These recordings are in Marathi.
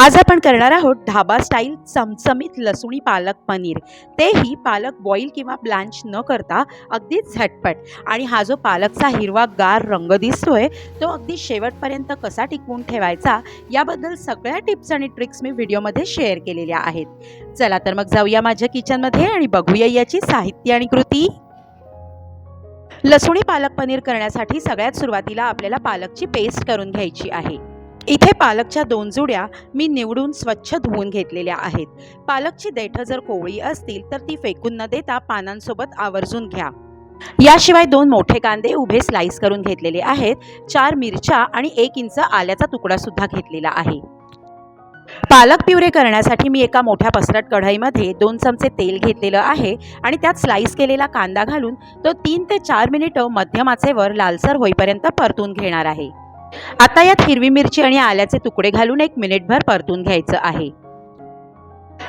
आज आपण करणार आहोत ढाबा स्टाईल चमचमीत लसुणी पालक पनीर. तेही पालक बॉईल किंवा ब्लँच न करता अगदी झटपट. आणि हा जो पालकचा हिरवा गार रंग दिसतोय तो अगदी शेवटपर्यंत कसा टिकवून ठेवायचा याबद्दल सगळ्या टिप्स आणि ट्रिक्स मी व्हिडिओमध्ये शेअर केलेल्या आहेत. चला तर मग जाऊया माझ्या किचनमध्ये आणि बघूया याची साहित्य आणि कृती. लसुणी पालक पनीर करण्यासाठी सगळ्यात सुरुवातीला आपल्याला पालकची पेस्ट करून घ्यायची आहे. इथे पालकच्या दोन जुड्या मी निवडून स्वच्छ धुवून घेतलेल्या आहेत. पालकची देठं जर कोवळी असतील तर ती फेकून न देता पानांसोबत आवर्जून घ्या. याशिवाय दोन मोठे कांदे उभे स्लाइस करून घेतलेले आहेत. चार मिरच्या आणि एक इंच आल्याचा तुकडा सुद्धा घेतलेला आहे. पालक प्युरे करण्यासाठी मी एका मोठ्या पसरट कढईमध्ये दोन चमचे तेल घेतलेलं आहे आणि त्यात स्लाइस केलेला कांदा घालून तो तीन ते चार मिनिटं मध्यमाचेवर लालसर होईपर्यंत परतून घेणार आहे. आता यात हिरवी मिरची आणि आल्याचे तुकडे घालून एक मिनिटभर परतून घ्यायचं आहे.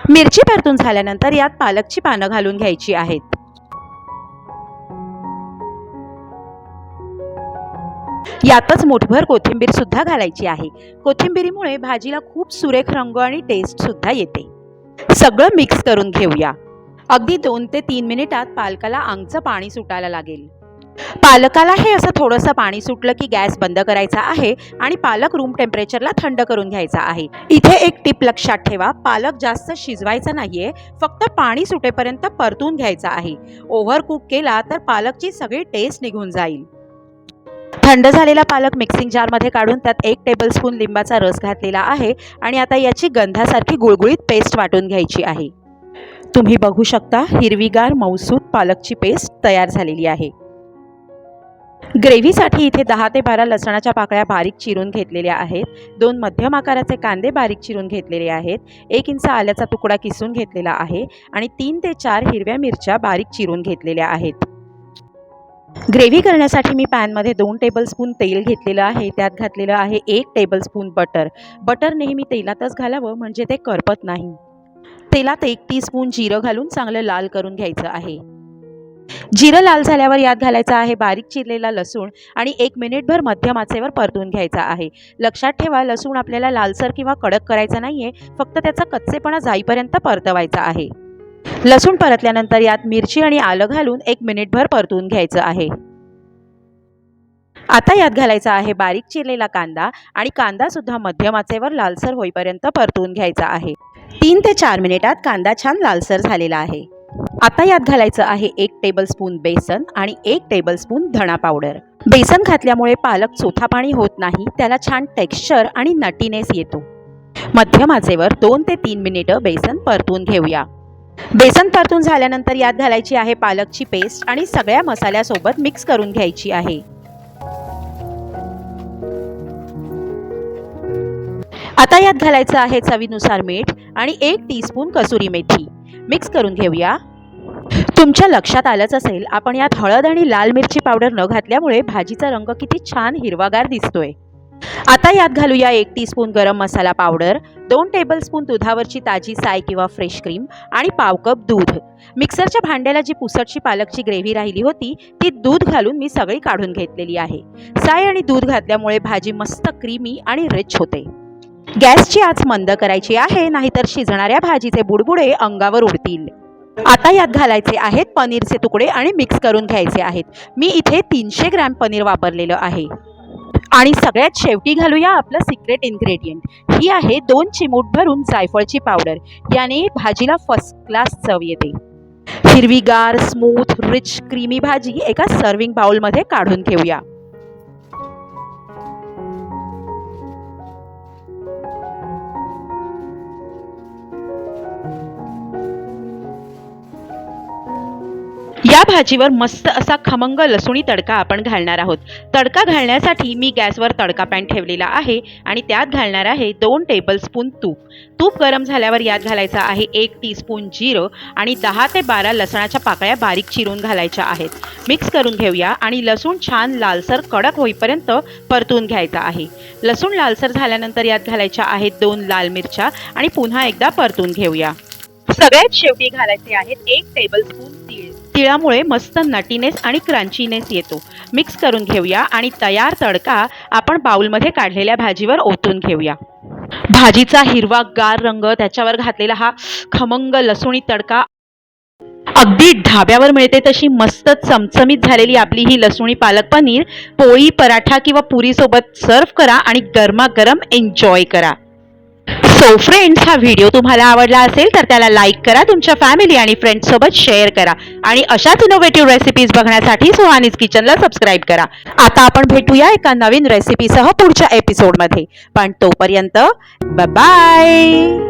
मिरची परतून झाल्यानंतर यात पालकची पानं घालून घ्यायची आहेत. यातच मुठभर कोथिंबीर सुद्धा घालायची आहे. कोथिंबीरीमुळे भाजीला खूप सुरेख रंग आणि टेस्ट सुद्धा येते. सगळं मिक्स करून घेऊया. अगदी दोन ते तीन मिनिटात पालकाला आंगचं पाणी सुटायला लागेल. पालकाला हे असं थोडंसं पाणी सुटलं की गॅस बंद करायचा आहे आणि पालक रूम टेम्परेचरला थंड करून घ्यायचा आहे. इथे एक टिप लक्षात ठेवा पालक जास्त शिजवायचा नाहीये फक्त पाणी सुटेपर्यंत परतून घ्यायचा आहे. ओव्हर कुक केला तर पालकची सगळी टेस्ट निघून जाईल. थंड झालेला पालक मिक्सिंग जारमध्ये काढून त्यात एक टेबलस्पून लिंबाचा रस घातलेला आहे आणि आता याची गंधासारखी गुळगुळीत पेस्ट वाटून घ्यायची आहे. तुम्ही बघू शकता हिरवीगार मौसूद पालकची पेस्ट तयार झालेली आहे. ग्रेव्हीसाठी इथे दहा ते बारा लसणाच्या पाकळ्या बारीक चिरून घेतलेल्या आहेत. दोन मध्यम आकाराचे कांदे बारीक चिरून घेतलेले आहेत. एक इंच आल्याचा तुकडा किसून घेतलेला आहे आणि तीन ते चार हिरव्या मिरच्या बारीक चिरून घेतलेल्या आहेत. ग्रेव्ही करण्यासाठी मी पॅनमध्ये दोन टेबलस्पून तेल घेतलेलं आहे. त्यात घातलेलं आहे एक टेबलस्पून बटर. बटर नेहमी तेलातच घालावं म्हणजे ते करपत नाही. तेलात एक टीस्पून जिरं घालून चांगलं लाल करून घ्यायचं आहे. जिरं लाल झाल्यावर यात घालायचं आहे बारीक चिरलेला लसूण आणि एक मिनिटभर मध्यम आचेवर परतून घ्यायचा आहे. लक्षात ठेवा लसूण आपल्याला लालसर किंवा कडक करायचा नाहीये फक्त त्याचा कच्चेपणा जाईपर्यंत परतवायचा आहे. लसूण परतल्यानंतर यात मिरची आणि आलं घालून एक मिनिटभर परतून घ्यायचं आहे. आता यात घालायचा आहे बारीक चिरलेला कांदा आणि कांदा सुद्धा मध्यम आचेवर लालसर होईपर्यंत परतून घ्यायचा आहे. तीन ते चार मिनिटात कांदा छान लालसर झालेला आहे. आता यात घालायचं आहे एक टेबलस्पून बेसन आणि एक टेबलस्पून धणा पावडर बेसन घातल्यामुळे पालक चोथा पाणी होत नाही त्याला छान टेक्स्चर आणि नटीनेस येतो. मध्यम आचेवर दोन ते तीन मिनिटं बेसन परतून घेऊया. बेसन परतून झाल्यानंतर यात घालायची आहे पालकची पेस्ट आणि सगळ्या मसाल्यासोबत मिक्स करून घ्यायची आहे. आता यात घालायचं आहे चवीनुसार मीठ आणि एक टीस्पून कसुरी मेथी. मिक्स करून घेऊया. तुमच्या लक्षात आलंच असेल आपण यात हळद आणि लाल मिरची पावडर न घातल्यामुळे भाजीचा रंग किती छान हिरवागार दिसतोय. आता यात घालूया एक टीस्पून गरम मसाला पावडर दोन टेबलस्पून दुधावरची ताजी साय किंवा फ्रेश क्रीम आणि पाव कप दूध. मिक्सरच्या भांड्याला जी पुसटची पालकची ग्रेव्ही राहिली होती ती दूध घालून मी सगळी काढून घेतलेली आहे. साय आणि दूध घातल्यामुळे भाजी मस्त क्रीमी आणि रिच होते. गॅसची आच मंद करायची आहे नाहीतर शिजणाऱ्या भाजीचे बुडबुडे अंगावर उडतील. आता यात घालायचे आहेत पनीरचे तुकडे आणि मिक्स करून घ्यायचे आहेत. मी इथे तीनशे ग्रॅम पनीर वापरलेलं आहे. आणि सगळ्यात शेवटी घालूया आपलं सिक्रेट इन्ग्रेडियंट ही आहे दोन चिमूट भरून जायफळची पावडर याने भाजीला फर्स्ट क्लास चव येते. हिरवीगार स्मूथ रिच क्रीमी भाजी एका सर्विंग बाउलमध्ये काढून घेऊया. भाजीवर मस्त असा खमंग लसुणी तडका आपण घालणार आहोत. तडका घालण्यासाठी मी गॅसवर तडका पॅन ठेवलेला आहे आणि त्यात घालणार आहे दोन टेबलस्पून तूप. तूप गरम झाल्यावर यात घालायचं आहे एक टीस्पून जिरं आणि दहा ते बारा लसणाच्या पाकळ्या बारीक चिरून घालायच्या आहेत. मिक्स करून घेऊया आणि लसूण छान लालसर कडक होईपर्यंत परतून घ्यायचा आहे. लसूण लालसर झाल्यानंतर यात घालायच्या आहेत दोन लाल मिरच्या आणि पुन्हा एकदा परतून घेऊया. सगळ्यात शेवटी घालायचे आहेत एक टेबलस्पून तिळामुळे मस्त नटीनेस आणि क्रंचीनेस येतो. मिक्स करून घेऊया आणि तयार तडका आपण बाउलमध्ये काढलेल्या भाजीवर ओतून घेऊया. भाजीचा हिरवा गार रंग त्याच्यावर घातलेला हा खमंग लसुणी तडका. अगदी ढाब्यावर मिळते तशी मस्त चमचमीत झालेली आपली ही लसूणी पालक पनीर. पोळी पराठा किंवा पुरीसोबत सर्व करा आणि गरमागरम एन्जॉय करा. सो फ्रेंड्स हा व्हिडिओ तुम्हाला आवडला असेल तर त्याला लाईक करा तुमच्या फॅमिली आणि फ्रेंड्ससोबत शेअर करा. आणि अशाच इनोव्हेटिव्ह रेसिपीज बघण्यासाठी सुहानीज किचनला सबस्क्राईब करा. आता आपण भेटूया एका नवीन रेसिपीसह पुढच्या एपिसोडमध्ये पण तोपर्यंत बाय